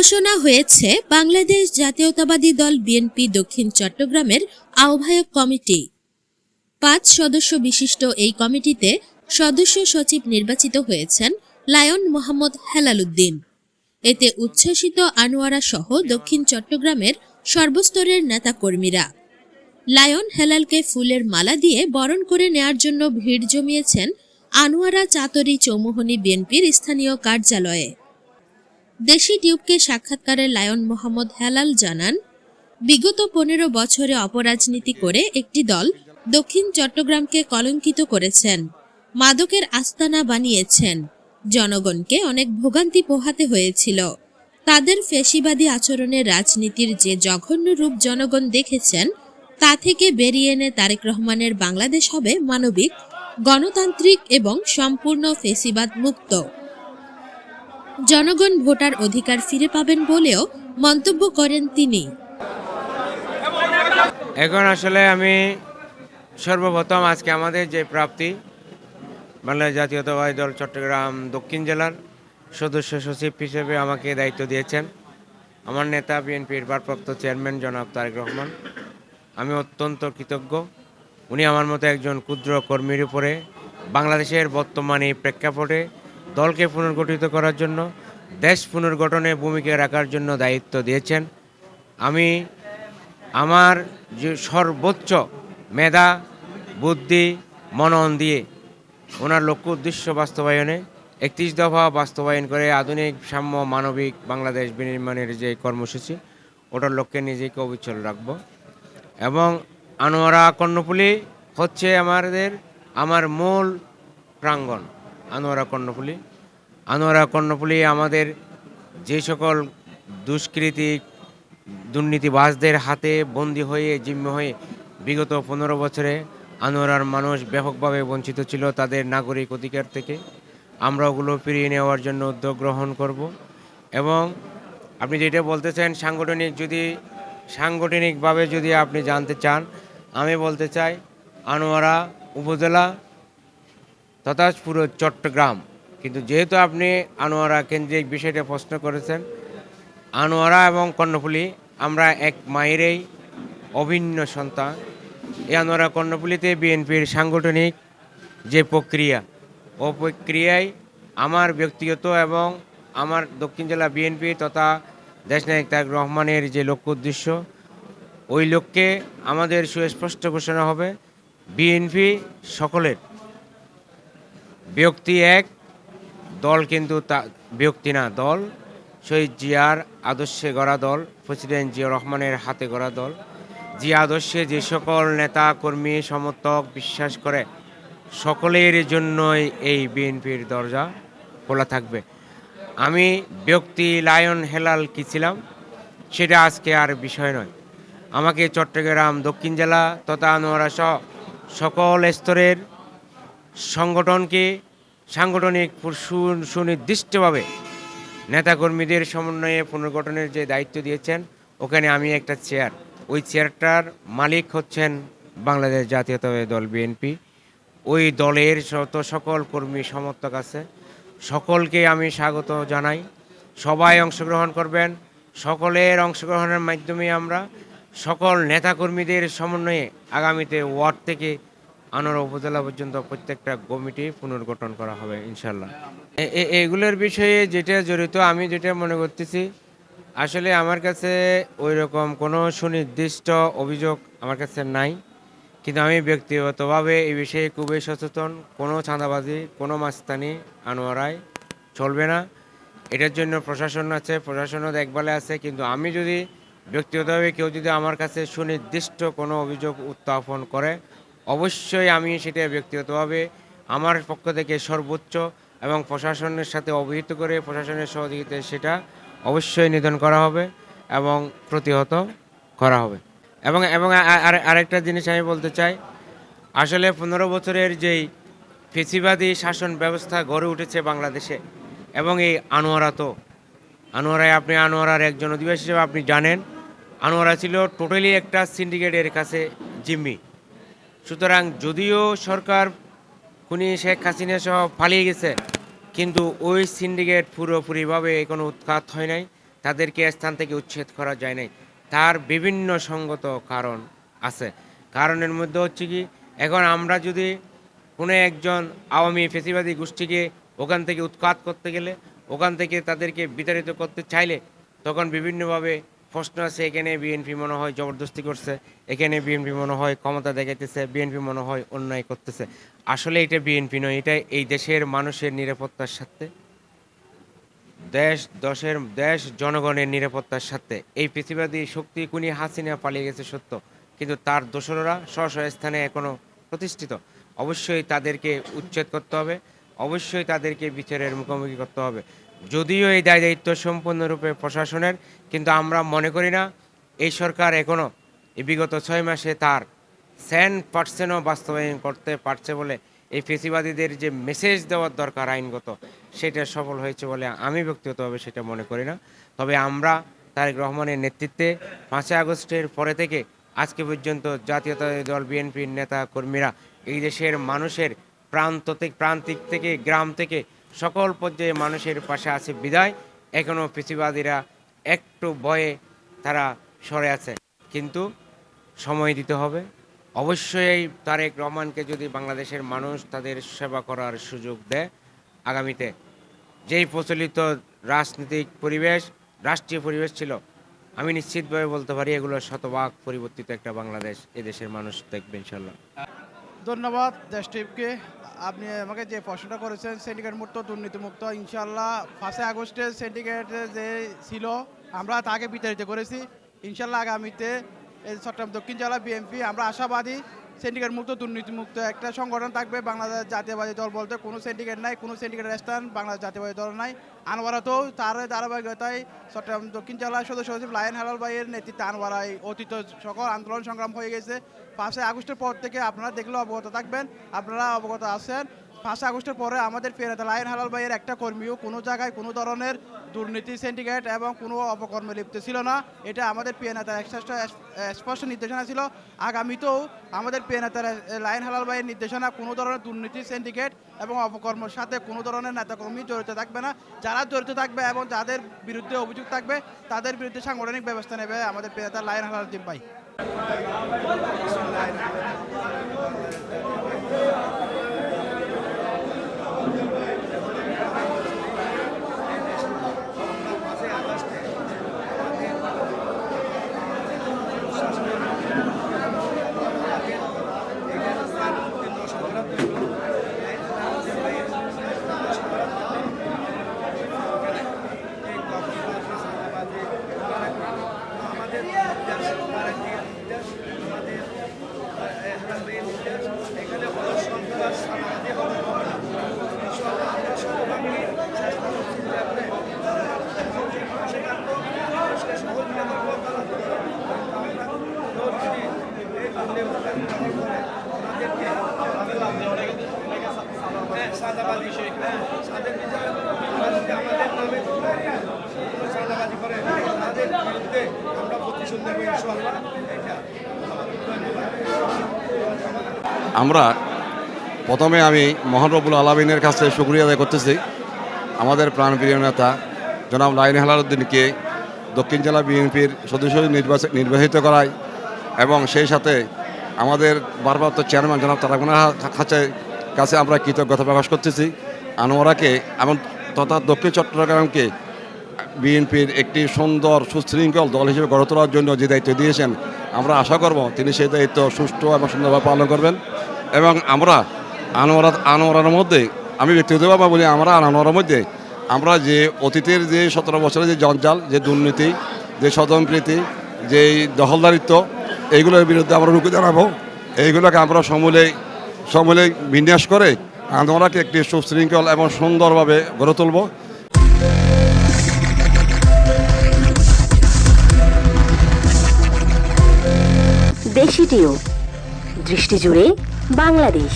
ঘোষণা হয়েছে, বাংলাদেশ জাতীয়তাবাদী দল বিএনপি দক্ষিণ চট্টগ্রামের আহ্বায়ক কমিটি। পাঁচ সদস্য বিশিষ্ট এই কমিটিতে সদস্য সচিব নির্বাচিত হয়েছেন লায়ন মোহাম্মদ হেলালুদ্দিন এতে উচ্ছ্বসিত আনোয়ারা সহ দক্ষিণ চট্টগ্রামের সর্বস্তরের নেতাকর্মীরা। লায়ন হেলালকে ফুলের মালা দিয়ে বরণ করে নেয়ার জন্য ভিড় জমিয়েছেন আনোয়ারা চাতরি চৌমুহনী বিএনপির স্থানীয় কার্যালয়ে। দেশি টিউবকে সাক্ষাৎকারে লায়ন মোহাম্মদ হেলাল জানান, বিগত পনেরো বছরে অপরাজনীতি করে একটি দল দক্ষিণ চট্টগ্রামকে কলঙ্কিত করেছেন, মাদকের আস্তানা বানিয়েছেন, জনগণকে অনেক ভোগান্তি পোহাতে হয়েছিল। তাদের ফেসিবাদী আচরণের রাজনীতির যে জঘন্য রূপ জনগণ দেখেছেন, তা থেকে বেরিয়ে এনে তারেক রহমানের বাংলাদেশ হবে মানবিক, গণতান্ত্রিক এবং সম্পূর্ণ ফেসিবাদ মুক্ত জনগণ ভোটার অধিকার ফিরে পাবেন বলেও মন্তব্য করেন তিনি। এখন আসলে আমি সর্বপ্রথম আজকে আমাদের যে প্রাপ্তি, বাংলাদেশ জাতীয়তাবাদী দল চট্টগ্রাম দক্ষিণ জেলার সদস্য সচিব হিসেবে আমাকে দায়িত্ব দিয়েছেন। আমার নেতা, বিএনপির ভারপ্রাপ্ত চেয়ারম্যান জনাব তারেক রহমান। আমি অত্যন্ত কৃতজ্ঞ। উনি আমার মতো একজন ক্ষুদ্র কর্মীর উপরে বাংলাদেশের বর্তমানে প্রেক্ষাপটে দলকে পুনর্গঠিত করার জন্য, দেশ পুনর্গঠনে ভূমিকা রাখার জন্য দায়িত্ব দিয়েছেন। আমি আমার যে সর্বোচ্চ মেধা, বুদ্ধি মনন দিয়ে ওনার লক্ষ্য উদ্দেশ্য বাস্তবায়নে একত্রিশ দফা বাস্তবায়ন করে আধুনিক সাম্য মানবিক বাংলাদেশ বিনির্মাণের যে কর্মসূচি, ওটার লক্ষ্যে নিজেকে অবিচল রাখব। এবং আনোয়ারা কর্ণফুলি হচ্ছে আমাদের, আমার মূল প্রাঙ্গণ। আনোয়ারা কর্ণফুলি। আনোয়ারা কর্ণফুলি আমাদের যে সকল দুষ্কৃতি, দুর্নীতিবাজদের হাতে বন্দী হয়ে, জিম্ম হয়ে বিগত পনেরো বছরে আনোয়ারার মানুষ ব্যাপকভাবে বঞ্চিত ছিল তাদের নাগরিক অধিকার থেকে। আমরা ওগুলো ফিরিয়ে নেওয়ার জন্য উদ্যোগ গ্রহণ করব এবং আপনি যেটা বলতেছেন সাংগঠনিক, যদি সাংগঠনিকভাবে যদি আপনি জানতে চান, আমি বলতে চাই আনোয়ারা উপজেলা তথা পুরো চট্টগ্রাম। কিন্তু যেহেতু আপনি আনোয়ারা কেন্দ্রিক বিষয়টা প্রশ্ন করেছেন, আনোয়ারা এবং কর্ণফুলি, আমরা এক মায়েরই অভিন্ন সন্তান। এই আনোয়ারা কর্ণফুলিতে বিএনপির সাংগঠনিক যে প্রক্রিয়া, ও প্রক্রিয়ায় আমার ব্যক্তিগত এবং আমার দক্ষিণ জেলা বিএনপি তথা দেশনায়ক তারেক রহমানের যে লক্ষ্য উদ্দেশ্য, ওই লক্ষ্যে আমাদের সুস্পষ্ট ঘোষণা হবে, বিএনপি সকলের ব্যক্তি এক, দল কিন্তু তা ব্যক্তি না, দল। শহীদ জিয়ার আদর্শে গড়া দল, প্রেসিডেন্ট জিয়া রহমানের হাতে গড়া দল। যে আদর্শে যে সকল নেতা, কর্মী, সমর্থক বিশ্বাস করে, সকলের জন্যই এই বিএনপির দরজা খোলা থাকবে। আমি ব্যক্তি লায়ন হেলাল কি ছিলাম, সেটা আজকে আর বিষয় নয়। আমাকে চট্টগ্রাম দক্ষিণ জেলা তথা আনোয়ারা সহ সকল স্তরের সংগঠনকে সাংগঠনিক সুনির্দিষ্টভাবে নেতাকর্মীদের সমন্বয়ে পুনর্গঠনের যে দায়িত্ব দিয়েছেন, ওখানে আমি একটা চেয়ার ওই চেয়ারটার মালিক হচ্ছেন বাংলাদেশ জাতীয়তাবাদী দল বিএনপি। ওই দলের যত সকল কর্মী সমর্থক আছে, সকলকে আমি স্বাগত জানাই। সবাই অংশগ্রহণ করবেন। সকলের অংশগ্রহণের মাধ্যমে আমরা সকল নেতাকর্মীদের সমন্বয়ে আগামীতে ওয়ার্ড থেকে আনোয়ারা উপজেলা পর্যন্ত প্রত্যেকটা কমিটি পুনর্গঠন করা হবে ইনশাল্লাহ এগুলোর বিষয়ে যেটা জড়িত, আমি যেটা মনে করতেছি, আসলে আমার কাছে ওই রকম কোনো সুনির্দিষ্ট অভিযোগ আমার কাছে নাই। কিন্তু আমি ব্যক্তিগতভাবে এই বিষয়ে খুবই সচেতন। কোনো চাঁদাবাজি, কোনো মাস্তানি আনোয়ারায় চলবে না। এটার জন্য প্রশাসন আছে, প্রশাসনও দেখভালে আছে। কিন্তু আমি যদি ব্যক্তিগতভাবে কেউ যদি আমার কাছে সুনির্দিষ্ট কোনো অভিযোগ উত্থাপন করে অবশ্যই আমি সেটা ব্যক্তিগতভাবে আমার পক্ষ থেকে সর্বোচ্চ এবং প্রশাসনের সাথে অবহিত করে প্রশাসনের সহযোগিতায় সেটা অবশ্যই নিধন করা হবে এবং প্রতিহত করা হবে। এবং এবং আর, আরেকটা জিনিস আমি বলতে চাই, আসলে পনেরো বছরের যেই ফেসিবাদী শাসন ব্যবস্থা গড়ে উঠেছে বাংলাদেশে এবং এই আনোয়ারা তো, আনোয়ারায় আপনি আনোয়ারার একজন অধিবাসী হিসেবে আপনি জানেন, আনোয়ারা ছিল টোটালি একটা সিন্ডিকেটের কাছে জিম্মি। সুতরাং যদিও সরকার খুনি শেখ হাসিনা সহ পালিয়ে গেছে, কিন্তু ওই সিন্ডিকেট পুরোপুরিভাবে কোনো উৎখাত হয় নাই, তাদেরকে স্থান থেকে উচ্ছেদ করা যায় নাই। তার বিভিন্ন সঙ্গত কারণ আছে। কারণের মধ্যে হচ্ছে কি, এখন আমরা যদি কোনো একজন আওয়ামী ফেসিবাদী গোষ্ঠীকে ওখান থেকে উৎখাত করতে গেলে, ওখান থেকে তাদেরকে বিতাড়িত করতে চাইলে, তখন বিভিন্নভাবে প্রশ্ন আছে এখানে বিএনপি মনে হয় জবরদস্তি করছে, এখানে বিএনপি মনে হয় ক্ষমতা দেখাইতেছে বিএনপি মনে হয় অন্যায় করতেছে। আসলে এটা বিএনপি নয়, এটা এই দেশের মানুষের নিরাপত্তার সাথে দেশ, দশের, দেশ জনগণের নিরাপত্তার সাথে এই পৃথিবীবাদী শক্তি কুনি হাসিনা পালিয়ে গেছে সত্য, কিন্তু তার দোসররা স্ব স্থানে এখনও প্রতিষ্ঠিত। অবশ্যই তাদেরকে উচ্ছেদ করতে হবে। অবশ্যই তাদেরকে বিচারের মুখোমুখি করতে হবে। যদিও এই দায় দায়িত্ব সম্পূর্ণরূপে প্রশাসনের, কিন্তু আমরা মনে করি না, এই সরকার এখনও বিগত ছয় মাসে তার সেন পার্সেনও বাস্তবায়ন করতে পারছে বলে এই ফেসিবাদীদের যে মেসেজ দেওয়ার দরকার আইনগত, সেটা সফল হয়েছে বলে আমি ব্যক্তিগতভাবে সেটা মনে করি না। তবে আমরা তারেক রহমানের নেতৃত্বে পাঁচই আগস্টের পরে থেকে আজকে পর্যন্ত জাতীয়তাবাদী দল, বিএনপির নেতা কর্মীরা এই দেশের মানুষের প্রান্ত থেকে প্রান্তিক থেকে গ্রাম থেকে সকল পর্যায়ে মানুষের পাশে আছে বিদায়। এখনও ফেসিবাদীরা একটু ভয়ে তারা সরে আছে। কিন্তু সময় দিতে হবে। অবশ্যই তারেক রহমানকে যদি বাংলাদেশের মানুষ তাদের সেবা করার সুযোগ দেয়, আগামীতে যেই প্রচলিত রাজনৈতিক পরিবেশ, রাষ্ট্রীয় পরিবেশ ছিল, আমি নিশ্চিতভাবে বলতে পারি এগুলো শতভাগ পরিবর্তিত একটা বাংলাদেশ এদেশের মানুষ দেখবে ইনশাল্লাহ। ধন্যবাদ দেশ টিপকে আপনি আমাকে যে প্রশ্নটা করেছেন সিন্ডিকেট মুক্ত দুর্নীতিমুক্ত ইনশাল্লাহ ফার্স্টে আগস্টে সিন্ডিকেট যে ছিল, আমরা তাকে বিতাড়িত করেছি। ইনশাল্লাহ আগামীতে চট্টগ্রাম দক্ষিণ জেলা বিএনপি, আমরা আশাবাদী সিন্ডিকেট মুক্ত, দুর্নীতিমুক্ত একটা সংগঠন থাকবে। বাংলাদেশ জাতীয়বাদী দল বলতে কোনো সিন্ডিকেট নাই, কোনো সিন্ডিকেটের স্থান বাংলাদেশ জাতীয়বাদী দল নাই। আনোয়ারাতেও তার ধারাবাহিকতায় চট্টগ্রাম দক্ষিণ জেলার সদস্য সচিব লায়ন হেলাল ভাইয়ের নেতৃত্বে আনোয়ারায় অতীত সকল আন্দোলন সংগ্রাম হয়ে গেছে। পাঁচই আগস্টের পর থেকে আপনারা দেখলে অবগত থাকবেন, আপনারা অবগত আছেন। পাঁচই আগস্টের পরে আমাদের পেরাতে লায়ন হালাল ভাইয়ের একটা কর্মীও কোনো জায়গায় কোনো ধরনের দুর্নীতি সিন্ডিকেট এবং কোনো অপকর্মে লিপ্ত ছিল না। এটা আমাদের পিএ নেতার স্পষ্ট নির্দেশনা ছিল। আগামীতেও আমাদের পিএ নেতার লায়ন হালাল ভাইয়ের নির্দেশনা কোনো ধরনের দুর্নীতি সিন্ডিকেট এবং অপকর্মের সাথে কোনো ধরনের নেতাকর্মী জড়িত থাকবে না। যারা জড়িত থাকবে এবং যাদের বিরুদ্ধে অভিযোগ থাকবে, তাদের বিরুদ্ধে সাংগঠনিক ব্যবস্থা নেবে আমাদের পিএ নেতা লায়ন হালাল জিম ভাই। আমরা প্রথমে আমি মহানরবুল আলমিনের কাছে শুক্রিয়া আদায় করতেছি। আমাদের প্রাণপ্রিয় নেতা জনাব লাইন হেলালুদ্দিনকে দক্ষিণ জেলা বিএনপির সদস্য নির্বাচিত করায় এবং সেই সাথে আমাদের বারবার তো চেয়ারম্যান জনাব তারাগুনা কাছে কাছে আমরা কৃতজ্ঞতা প্রকাশ করতেছি। আনোয়ারাকে এবং তথা দক্ষিণ চট্টগ্রামকে বিএনপির একটি সুন্দর সুশৃঙ্খল দল হিসেবে গড়ে তোলার জন্য যে দায়িত্ব দিয়েছেন, আমরা আশা করব তিনি সেই দায়িত্ব সুষ্ঠু এবং সুন্দরভাবে পালন করবেন। এবং আমরা আনোয়ারা আনোয়ারার মধ্যে, আমি ব্যক্তিগতভাবে বলি, আমরা আনোয়ারার মধ্যে, আমরা যে অতীতের যে সতেরো বছরের যে জঞ্জাল, যে দুর্নীতি, যে স্বজনপ্রীতি যে দখলদারিত্ব, এইগুলোর বিরুদ্ধে আমরা রুখে দাঁড়াবো। এইগুলোকে আমরা সমূলে সমূলে বিন্যাস করে আনোয়ারাকে একটি সুশৃঙ্খল এবং সুন্দরভাবে গড়ে তুলব। টিউব দৃষ্টি জুড়ে বাংলাদেশ।